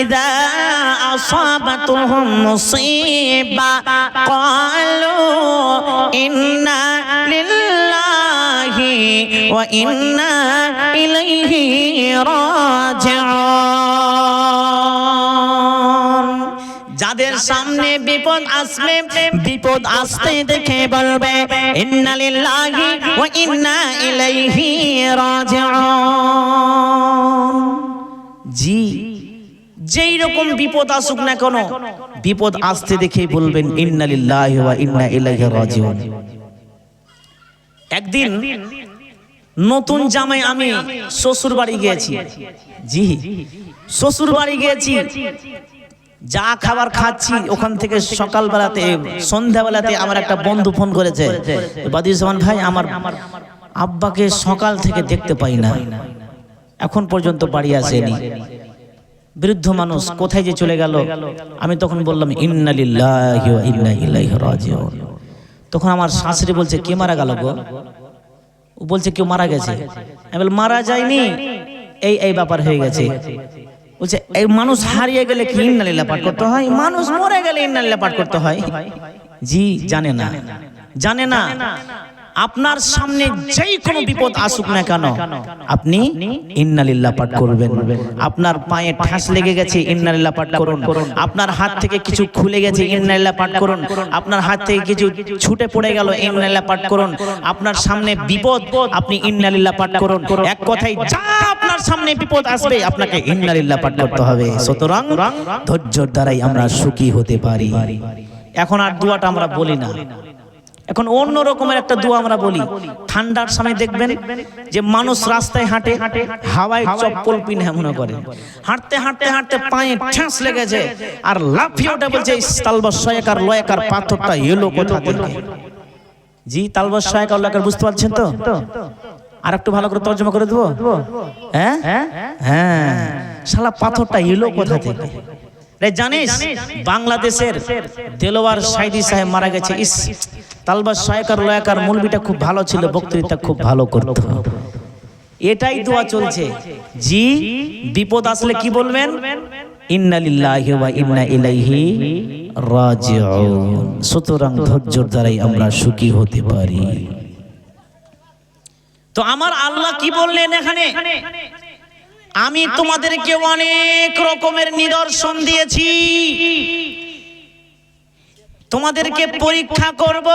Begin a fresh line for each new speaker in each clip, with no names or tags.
إذا أصابتهم مصيبة قالوا إنا لله وإنا إليه راجعون যাদের সামনে বিপদ আসবে বিপদ আসতে দেখে বলবে ইন্না লিল্লাহি ওয়া ইন্না ইলাইহি রাজিউন জি যেই রকম বিপদ আসুক না কেন, বিপদ আসতে দেখেই বলবেন, ইন্না লিল্লাহি ওয়া ইন্না ইলাইহি রাজিউন। একদিন নতুন জামাই আমি শ্বশুর বাড়ি গিয়েছি। জি শ্বশুর বাড়ি গিয়েছি। যা খাবার খাচ্ছি, ওখান থেকে সকালবেলাতে, সন্ধ্যাবেলাতে আমার একটা বন্ধু ফোন করেছে। বাদিউজ্জামান ভাই, আমার আব্বাকে সকাল থেকে দেখতে পাই না। এখন পর্যন্ত বাড়ি আসেনি। বৃদ্ধ মানুষ কোথায় যে চলে গেল? আমি তখন বললাম রাজিউন। তখন আমার শাশুড়ি বলছে কে মারা গেল গো? ও বলছে কেউ মারা গেছে। আমি বললাম মারা যায়নি? এই এই ব্যাপার হয়ে গেছে। বলছে এই মানুষ হারিয়ে গেলে কি ইন্নালিল্লাহ পাঠ করতে হয়? মানুষ মরে গেলে ইন্নালিল্লাহ পাঠ করতে হয়। জি জানে না। জানে না। আপনার সামনে যেই কোনো বিপদ আসুক না কেন আপনি ইন্নালিল্লাহ পাঠ করবেন। আপনার পায়ে ঠাস লেগে গেছে ইন্নালিল্লাহ পাঠ করুন। আপনার হাত থেকে কিছু খুলে গেছে ইন্নালিল্লাহ পাঠ করুন। আপনার হাত থেকে কিছু ছুটে পড়ে গেল ইন্নালিল্লাহ পাঠ করুন। আপনার সামনে বিপদ আপনি ইন্নালিল্লাহ পাঠ করুন। এক কথায় যা আপনার সামনে বিপদ আসবে আপনাকে ইন্নালিল্লাহ পাঠ করতে হবে। সুতরাং ধৈর্যর দ্বারাই আমরা সুখী হতে পারি। এখন আর দোয়াটা আমরা বলি না। এখন অন্য রকমের একটা দোয়া আমরা বলি। ঠান্ডার সময় দেখবেন যে মানুষ রাস্তায় হাঁটে, হাওয়ায় চপ্পল পিনে মনে করে। হাঁটতে হাঁটতে হাঁটতে পায়ে ঠ্যাস লেগেছে আর লাফিয়ে ওঠে বলছে এই তালবাস শয়েকার লয়েকার পাথরটা এলো কোথা থেকে? জি, তালবাস শয়েকার লয়েকার, বুঝতে পারছেন তো? আর একটু ভালো করে তর্জমা করে দেবো? হ্যাঁ? হ্যাঁ। শালা পাথরটা এলো কোথা থেকে? রে, জানিস, বাংলাদেশের দেলোয়ার সাইদি সাহেব মারা গেছে। ইস তালবাস শায়কার লয়াকার মুলবিটা খুব ভালো ছিল, বক্তৃতা খুব ভালো করত। এটাই দোয়া চলছে। জি, বিপদ আসলে কি বলবেন? ইন্না লিল্লাহি ওয়া ইন্না ইলাইহি রাজিউন। সুতরাং ধৈর্যের দ্বারাই আমরা সুখী হতে পারি। তো আমার আল্লাহ কি বললেন এখানে? আমি তোমাদেরকে অনেক রকমের নিদর্শন দিয়েছি। তোমাদেরকে পরীক্ষা করব।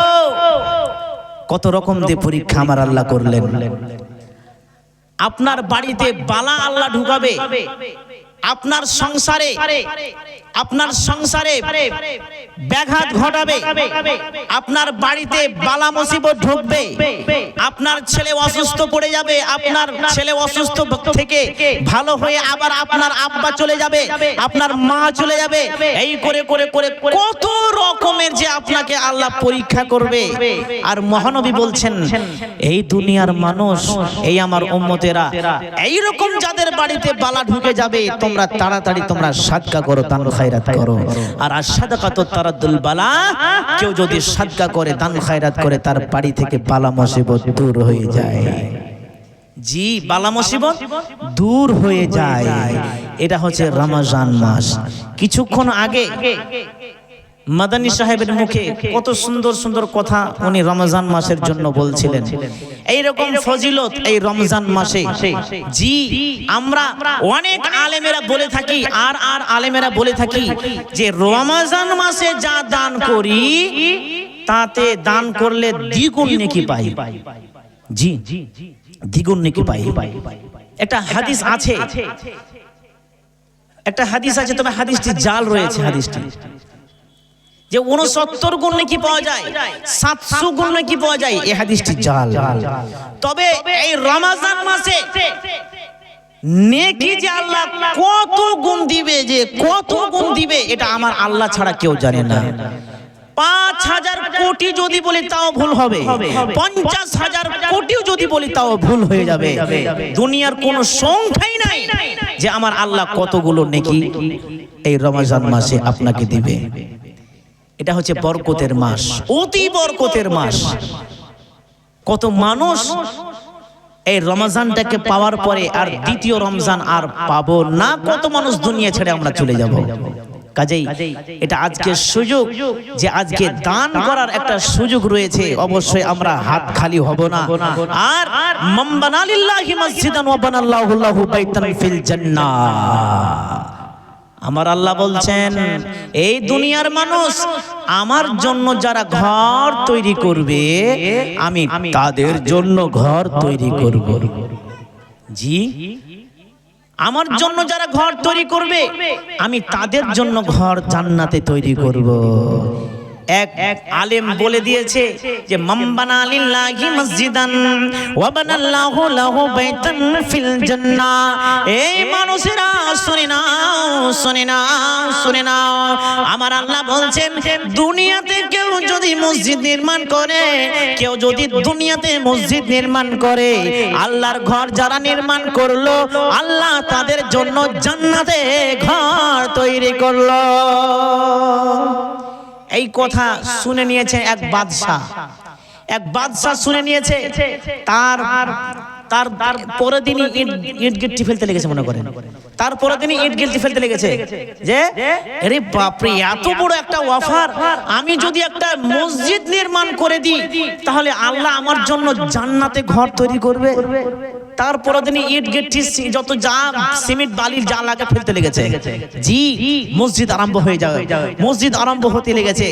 কত রকম দিয়ে পরীক্ষা আমার আল্লাহ করলেন। আপনার বাড়িতে বালা আল্লাহ ঢুকাবে। আপনার সংসারে আপনার সংসারে ব্যাঘাত ঘটাবে, আপনার বাড়িতে বালা মুসিবত ঢুকবে, আপনার ছেলে অসুস্থ পড়ে যাবে, আপনার ছেলে অসুস্থ থেকে ভালো হয়ে আবার আপনার আব্বা চলে যাবে, আপনার মা চলে যাবে, এই করে করে করে কত রকমের যে আপনাকে আল্লাহ পরীক্ষা করবে। আর মহানবী বলছেন, এই দুনিয়ার মানুষ, এই আমার উম্মতেরা এই রকম যাদের বাড়িতে বালা ঢুকে যাবে, তোমরা তাড়াতাড়ি তোমরা সাদকা করো দান খায়রাত করো। আর আসাদকাত তারাদুল বালা কেউ যদি সাদকা করে দান খায়রাত করে তার বাড়ি থেকে বালা মুসিবত দূর হয়ে যায়। জি বালা মুসিবত দূর হয়ে যায়। এটা হচ্ছে রমজান মাস। কিছুক্ষণ আগে মাদানী সাহেবের মুখে কত সুন্দর সুন্দর কথা উনি রমজান মাসের জন্য বলছিলেন। এই রকম ফজিলত এই রমজান মাসে জি আমরা অনেক আলেমেরা বলে থাকি আর আর আলেমেরা বলে থাকি যে রমজান মাসে যা দান করি তাতে দান করলে দ্বিগুণ নেকি পাই। জি দ্বিগুণ নেকি পাই। একটা হাদিস আছে। একটা হাদিস আছে তবে হাদিসটি জাল রয়েছে হাদিসটি। যে উনসত্তর গুণ নাকি পাওয়া যায় সাতশো গুণ নাকি পাওয়া যায় এই হাদিসটি জাল তবে এই রমাজান মাসে নেকি যে আল্লাহ কত গুণ দিবে যে কত গুণ দিবে এটা আমার আল্লাহ ছাড়া কেউ জানে না। পাঁচ হাজার কোটি যদি বলি তাও ভুল হবে। পঞ্চাশ হাজার কোটিও যদি বলি তাও ভুল হয়ে যাবে। দুনিয়ার কোনো সংখ্যাই নাই যে আমার আল্লাহ কতগুলো নেকি এই রমাজান মাসে আপনাকে দিবে। এটা হচ্ছে বরকতের মাস। অতি বরকতের মাস। কত মানুষ এই রমজানটাকে পাওয়ার পরে আর দ্বিতীয় রমজান আর পাবো না। কত মানুষ দুনিয়া ছেড়ে আমরা চলে যাব। কাজেই এটা আজকে সুযোগ যে আজকে দান করার একটা সুযোগ রয়েছে। অবশ্যই আমরা হাত খালি হব না। আর মাম্বানালিল্লাহি মসজিদান ওয়া বানাল্লাহু লাহু বাইতান ফিল জান্নাহ। আমার আল্লাহ বলছেন এই দুনিয়ার মানুষ আমার জন্য যারা ঘর তৈরি করবে আমি তাদের জন্য ঘর তৈরি করব। জি আমার জন্য যারা ঘর তৈরি করবে আমি তাদের জন্য ঘর জান্নাতে তৈরি করব। এক এক আলেম বলে দিয়েছে যে মাম্বানা লিল্লাহি মসজিদান, ওয়া বানাল্লাহু লাহু বাইতান ফিল জান্নাহ। এই মানুষেরা, শুনে নাও শুনে নাও শুনে নাও। আমার আল্লাহ বলছেন, দুনিয়াতে কেউ যদি মসজিদ নির্মাণ করে, কেউ যদি দুনিয়াতে মসজিদ নির্মাণ করে, আল্লাহর ঘর যারা নির্মাণ করল, আল্লাহ তাদের জন্য জান্নাতে ঘর তৈরি করল। এই কথা শুনে নিয়েছে এক বাদশাহ। এক বাদশাহ শুনে নিয়েছে তার তার তার পরের দিনই ইট গিট্টি ফেলতে লেগেছে মনে করেন। তার পরের দিনই ইট গিট্টি ফেলতে লেগেছে। যে আরে বাপরে এত বড় একটা অফার আমি যদি একটা মসজিদ নির্মাণ করে দিই তাহলে আল্লাহ আমার জন্য জান্নাতে ঘর তৈরি করবে। তারপরে তিনি ইট গেটটি যত যা সিমেন্ট, বালির যা লাগে ফেলতে লেগেছে। জি, মসজিদ আরম্ভ হয়ে যাবে। মসজিদ আরম্ভ হতে লেগেছে।